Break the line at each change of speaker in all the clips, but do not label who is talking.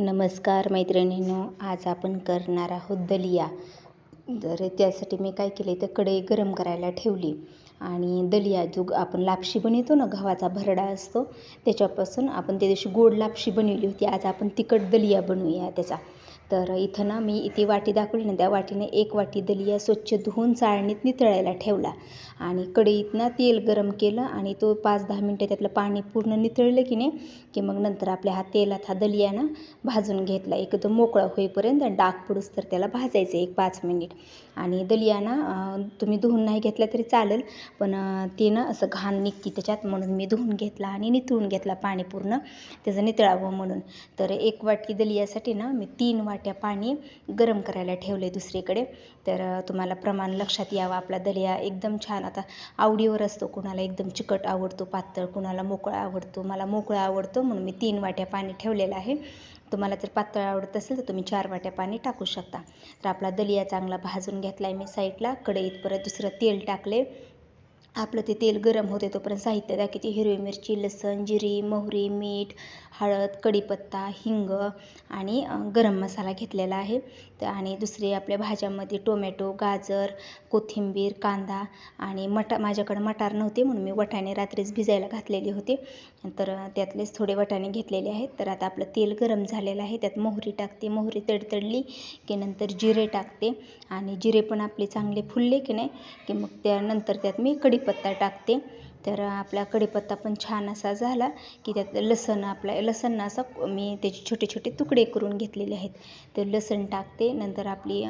नमस्कार मैत्रिणींनो आज आपण करणार आहोत दलिया. तर त्यासाठी मी काय केले तर कढई गरम करायला ठेवली. आणि दलिया जो आपण लापशी बनवतो ना गव्हाचा भरडा असतो त्याच्यापासून आपण त्या दिवशी गोड लापशी बनवली होती. आज आपण तिखट दलिया बनवूया त्याचा. तर इथं ना मी इथे वाटी दाखवली ना त्या वाटीने एक वाटी दलिया स्वच्छ धुवून चाळणीत नितळायला ठेवला. आणि कढईत ना तेल गरम केलं आणि तो पाच दहा मिनटं त्यातलं पाणी पूर्ण नितळलं की नाही की मग नंतर आपल्या हा तेलात हा दलिया ना भाजून घेतला. एकदम मोकळा होईपर्यंत डाग पडूस तर त्याला भाजायचं एक पाच मिनिट. आणि दलिया ना तुम्ही धुवून नाही घेतला तरी चालेल पण ते ना असं घाण निघते त्याच्यात म्हणून मी धुवून घेतला आणि नितळून घेतला पाणी पूर्ण त्याचं नितळावं म्हणून. तर एक वाटी दलियासाठी ना मी तीन वाटी वाट्या पाणी गरम करायला ठेवले दुसरीकडे. तर तुम्हाला प्रमाण लक्षात यावं आपला दलिया एकदम छान. आता आवडीवर असतो कुणाला एकदम चिकट आवडतो पातळ कुणाला मोकळा आवडतो. मला मोकळा आवडतो म्हणून मी तीन वाट्या पाणी ठेवलेलं आहे. तुम्हाला जर पातळ आवडत असेल तर तुम्ही चार वाट्या पाणी टाकू शकता. तर आपला दलिया चांगला भाजून घेतला आहे मी साईडला. कढईत परत दुसरं तेल टाकले आपलं ते तेल गरम होते तोपर्यंत साहित्य दाखवते हिरवी मिरची लसण जिरी मोहरी मीठ हळद कढीपत्ता हिंग आणि गरम मसाला घेतलेला आहे. तर आणि दुसरी आपल्या भाज्यामध्ये टोमॅटो गाजर कोथिंबीर कांदा आणि मटा माझ्याकडे मटार नव्हते म्हणून मी वटाणे रात्रीच भिजायला घातलेले होते. तर त्यातलेच थोडे वटाणे घेतलेले आहेत. तर आता आपलं तेल गरम झालेलं आहे. त्यात मोहरी टाकते. मोहरी तडतडली की नंतर जिरे टाकते. आणि जिरे पण आपले चांगले फुलले की नाही की मग त्यानंतर त्यात मी कढीपत्ता टाकते. तर आपला कढीपत्ता पण छान असा झाला की त्यात लसण आपला लसण असं मी त्याचे छोटे छोटे तुकडे करून घेतलेले आहेत. तर लसण टाकते नंतर आपली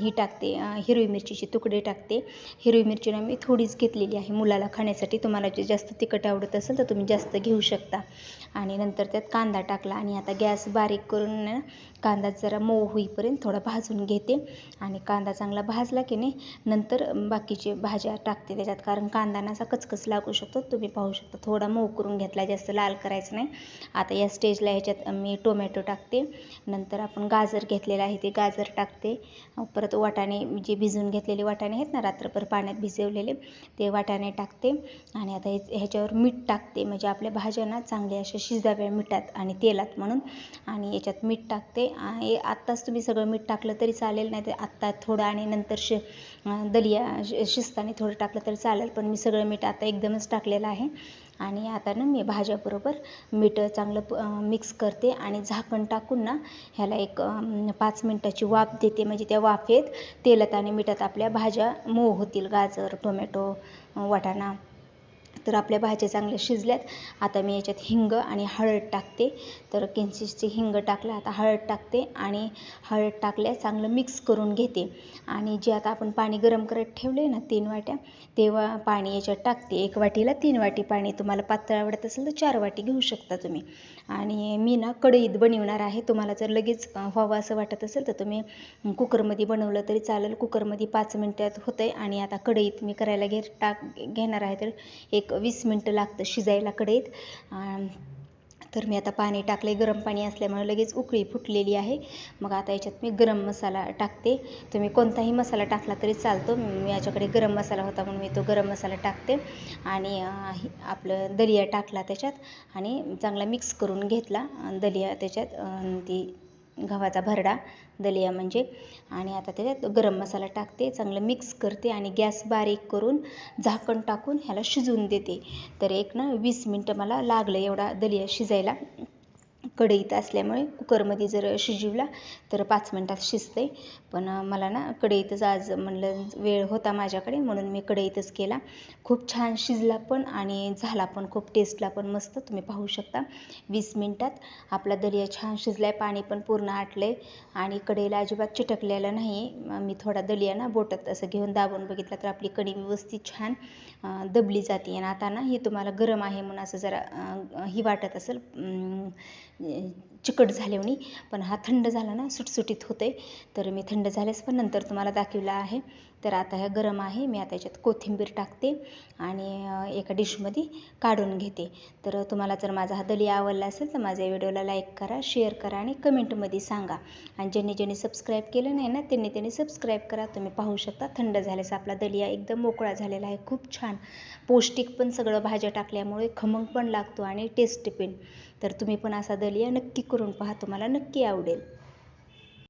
ही टाकते हिरवी मिरचीचे तुकडे टाकते. हिरवी मिरचीनं मी थोडीच घेतलेली आहे. मुलाला खाण्यासाठी तुम्हाला जे जास्त तिखट आवडत असेल तर तुम्ही जास्त घेऊ शकता. आणि नंतर त्यात कांदा टाकला आणि आता गॅस बारीक करून कांदा जरा मऊ होईपर्यंत थोडा भाजून घेते. आणि कांदा चांगला भाजला की नाही नंतर बाकीचे भाज्या टाकते त्याच्यात. कारण कांदा असा कचकच लागू शकतो. तुम्ही पाहू शकता. थोडा मऊ करून घेतला. जास्त लाल करायचं नाही. आता या स्टेजला ह्याच्यात मी टोमॅटो टाकते. नंतर आपण गाजर घेतलेलं आहे ते गाजर टाकते. परत वाटाणे जे भिजून घेतलेले वाटाणे आहेत ना रात्रभर पाण्यात भिजवलेले ते वाटाणे टाकते. आणि आता ह्याच्यावर मीठ टाकते. म्हणजे आपल्या भाज्या ना चांगल्या अशा शिजाव्या मिठात आणि तेलात म्हणून. आणि याच्यात मीठ टाकते. आणि आत्ताच तुम्ही सगळं मीठ टाकलं तरी चालेल. नाही तर आत्ता थोडं आणि नंतर शि दलिया शिजताना थोडं टाकलं तरी चालेल. पण मी सगळं मीठ आता एकदम एकदमच टाकलेलं आहे. आणि आता ना मी भाज्याबरोबर मीठ चांगलं मिक्स करते आणि झाकण टाकून ना ह्याला एक पाच मिनटाची वाफ देते. म्हणजे त्या वाफेत तेलात आणि मिठात आपल्या भाज्या मऊ होतील. गाजर टोमॅटो वाटाणा. तर आपल्या भाज्या चांगल्या शिजल्यात. आता मी याच्यात हिंग आणि हळद टाकते. तर किंचिसची हिंग टाकलं आता हळद टाकते आणि हळद टाकल्या चांगलं मिक्स करून घेते. आणि जे आता आपण पाणी गरम करत ठेवले ना तीन वाट्या तेव्हा पाणी याच्यात टाकते. एक वाटीला तीन वाटी पाणी. तुम्हाला पातळ आवडत असेल तर चार वाटी घेऊ शकता तुम्ही. आणि मी ना कढईत बनवणार आहे. तुम्हाला जर लगेच व्हावं असं वाटत असेल तर तुम्ही कुकरमध्ये बनवलं तरी चालेल. कुकरमध्ये पाच मिनटात होतं आहे आणि आता कढईत मी करायला घे टाक घेणार आहे तर एक वीस मिनटं लागतं शिजायला कढईत. तर मी आता पाणी टाकले गरम पाणी असल्यामुळे लगेच उकळी फुटलेली आहे. मग आता याच्यात मी गरम मसाला टाकते. तुम्ही कोणताही मसाला टाकला तरी चालतो. मी याच्याकडे गरम मसाला होता म्हणून मी तो गरम मसाला टाकते. आणि आपलं दलिया टाकला त्याच्यात आणि चांगला मिक्स करून घेतला दलिया त्याच्यात. ती गव्हाचा भरडा दलिया म्हणजे. आणि आता त्याच्यात गरम मसाला टाकते चांगलं मिक्स करते आणि गॅस बारीक करून झाकण टाकून ह्याला शिजवून देते. तर एक ना वीस मिनटं मला लागलं एवढा दलिया शिजायला. कढईत असल्यामुळे कुकरमध्ये जर शिजवला तर पाच मिनटात शिजते पण मला ना कढईतच आज म्हणलं वेळ होता माझ्याकडे म्हणून मी कढईतच केला. खूप छान शिजला पण आणि झाला पण खूप टेस्टला पण मस्त. तुम्ही पाहू शकता. वीस मिनटात आपला दलिया छान शिजला आहे पाणी पण पूर्ण आटलं आहे आणि कढईला अजिबात चिटकलेलं नाही मी थोडा दलिया ना बोटात असं घेऊन दाबून बघितला तर आपली कढी व्यवस्थित छान दबली जाते. आणि आता ना ही तुम्हाला गरम आहे म्हणून असं जरा ही वाटत असेल 你 चिकट झाल्याने पण हा थंड झाला ना सुटसुटीत होते तर मी थंड झाल्यास पण नंतर तुम्हाला दाखवला आहे. तर आता ह्या गरम आहे मी आता याच्यात कोथिंबीर टाकते आणि एका डिशमध्ये काढून घेते. तर तुम्हाला जर माझा हा दलिया आवडला असेल तर माझ्या व्हिडिओला लाईक करा शेअर करा आणि कमेंटमध्ये सांगा. आणि ज्यांनी ज्यांनी सबस्क्राईब केलं नाही ना त्यांनी त्यांनी सबस्क्राईब करा. तुम्ही पाहू शकता थंड झाल्यास आपला दलिया एकदम मोकळा झालेला आहे खूप छान. पौष्टिक पण सगळं भाज्या टाकल्यामुळे खमंग पण लागतो आणि टेस्टी पण. तर तुम्ही पण असा दलिया नक्की करून पहा तुम्हाला नक्की आवडेल.